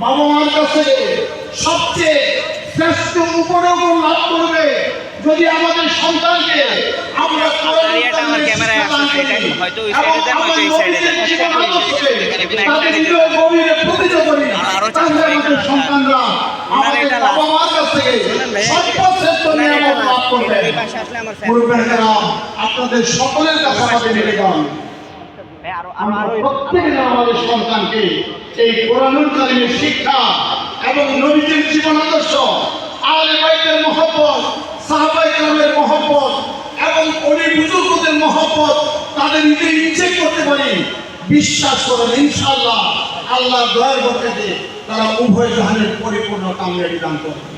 বাবা মার কাছে সবচেয়ে শ্রেষ্ঠ উপরোপণ লাভ করবে যদি আমাদের সন্তানকে আমরা আমার হয়তো ওই এ দেন, হয়তো এই side দেন। আর সন্তানরা ওনার এটা থেকে লাভ আমার। আপনাদের সকলের কাছে আমাদের নিবেদন। আমাদের সন্তানকে এই কোরআনুল শিক্ষা এবং নবীজির জীবন আদর্শ আলে বাইতের মহব্বত সাহাবাই কালামের মহব্বত এবং অলি বুজুর্গদের মহব্বত তাদের নিজে ইচ্ছে করতে পারি। বিশ্বাস করেন ইনশাআল্লাহ আল্লাহ দয়ার বরকতে তারা উভয় জাহানের পরিপূর্ণ কামিয়াবি দান করবে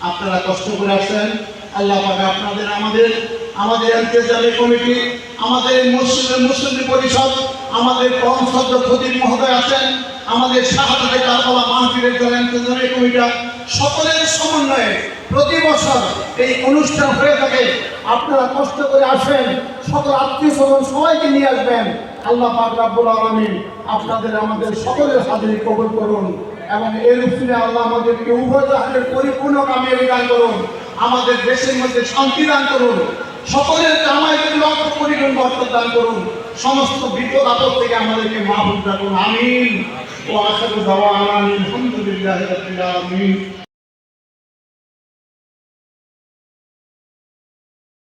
আপনারা কষ্ট করে আসছেন আল্লাহ পাকে আপনাদের আমাদের আমাদের এনকেজালি কমিটি, আমাদের মুসলিম মুসলিম পরিষদ, আমাদের কম শব্দ খতিব মহোদয় আছেন, আমাদের শাহাদাতে কারবালা মাহফিলের দল এনকেজালি কমিটা সকলের সমন্বয়ে প্রতি বছর এই অনুষ্ঠান হয়ে থাকে। আপনারা কষ্ট করে আসেন, সকল আত্মীয় স্বজন সবাইকে নিয়ে আসবেন। আল্লাহ পাক রাব্বুল আলামিন আপনাদের, আমাদের সকলের হাজিরি কবুল করুন এবং এর উপরে আল্লাহ আমাদেরকে উভয় জাহানের পরিপূর্ণ কামিয়াবি দান করুন, আমাদের দেশের মধ্যে শান্তি দান করুন। সকলের কামাইকে লক্ষ পরিগুণ বরকত দান করুন, সমস্ত বিপদ আপদ থেকে আমাদেরকে মাহবুব রাখুন। আমিন। ও আশাকু দাওয়ানা আলহামদুলিল্লাহি আলামিন।